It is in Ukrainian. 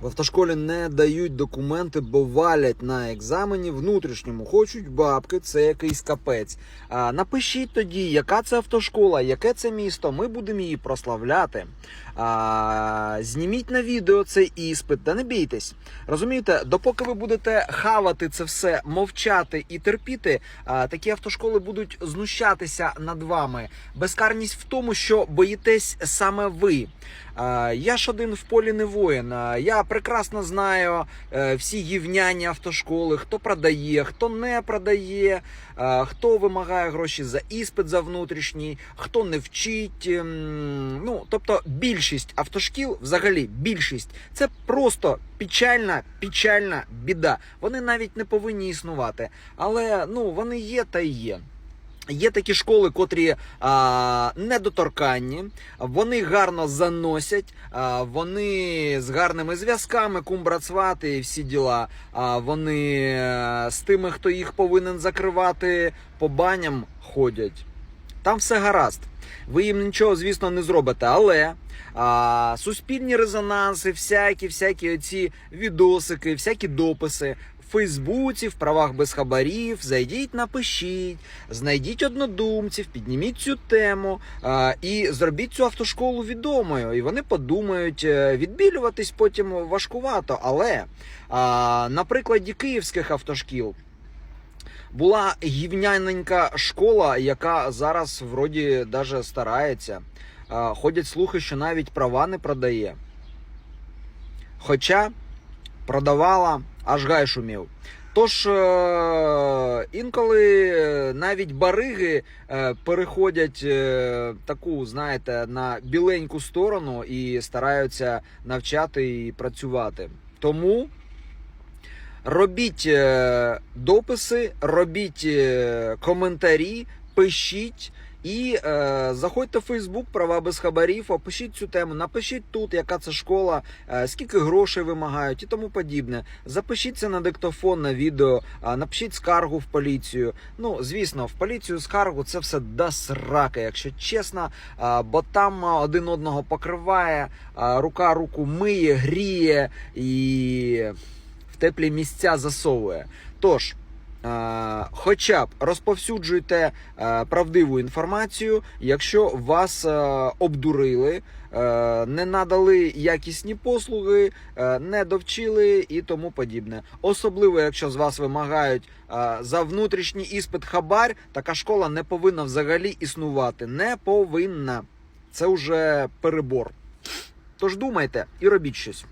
В автошколі не дають документи, бо валять на екзамені внутрішньому. Хочуть бабки, це якийсь капець. А, напишіть тоді, яка це автошкола, яке це місто. Ми будемо її прославляти. А, зніміть на відео цей іспит, та не бійтесь. Розумієте, допоки ви будете хавати це все, мовчати і терпіти, а, такі автошколи будуть знущатися над вами. Безкарність в тому, що боїтесь саме ви. А, Я ж один в полі не воїн. Я прекрасно знаю е, всі гівняні автошколи, хто продає, хто не продає, а, хто вимагає гроші за іспит за внутрішній, хто не вчить. Ем, Ну, тобто більшість автошкіл, взагалі більшість, це просто печальна, печальна біда. Вони навіть не повинні існувати. Але ну вони є та є. Є такі школи, котрі а, недоторканні, вони гарно заносять, а, вони з гарними зв'язками, кумбрацвати і всі діла. А, вони е, з тими, хто їх повинен закривати, по баням ходять. Там все гаразд. Ви їм нічого, звісно, не зробите, але а, суспільні резонанси, всякі, всякі оці відосики, всякі дописи Фейсбуці, в правах без хабарів. Зайдіть, напишіть, знайдіть однодумців, підніміть цю тему а, і зробіть цю автошколу відомою. І вони подумають, е, відбілюватись потім важкувато. Але а, на прикладі київських автошкіл. Була гівняненька школа, яка зараз вроді даже старається. Ходять слухи, що навіть права не продає. Хоча продавала, аж гай шумів. Тож е, інколи навіть бариги е, переходять е, таку, знаєте, на біленьку сторону і стараються навчати і працювати. Тому робіть е, дописи, робіть е, коментарі, пишіть. І е, заходьте в Фейсбук, права без хабарів, опишіть цю тему, напишіть тут, яка це школа, е, скільки грошей вимагають і тому подібне. Запишіться на диктофон, на відео, е, напишіть скаргу в поліцію. Ну, звісно, в поліцію скаргу це все до сраки, якщо чесно, е, бо там один одного покриває, е, рука руку миє, гріє і в теплі місця засовує. Тож. Хоча б розповсюджуйте е, правдиву інформацію, якщо вас е, обдурили, е, не надали якісні послуги, не довчили і тому подібне. Особливо, якщо з вас вимагають за внутрішній іспит хабар, така школа не повинна взагалі існувати. Не повинна. Це вже перебор. Тож думайте і робіть щось.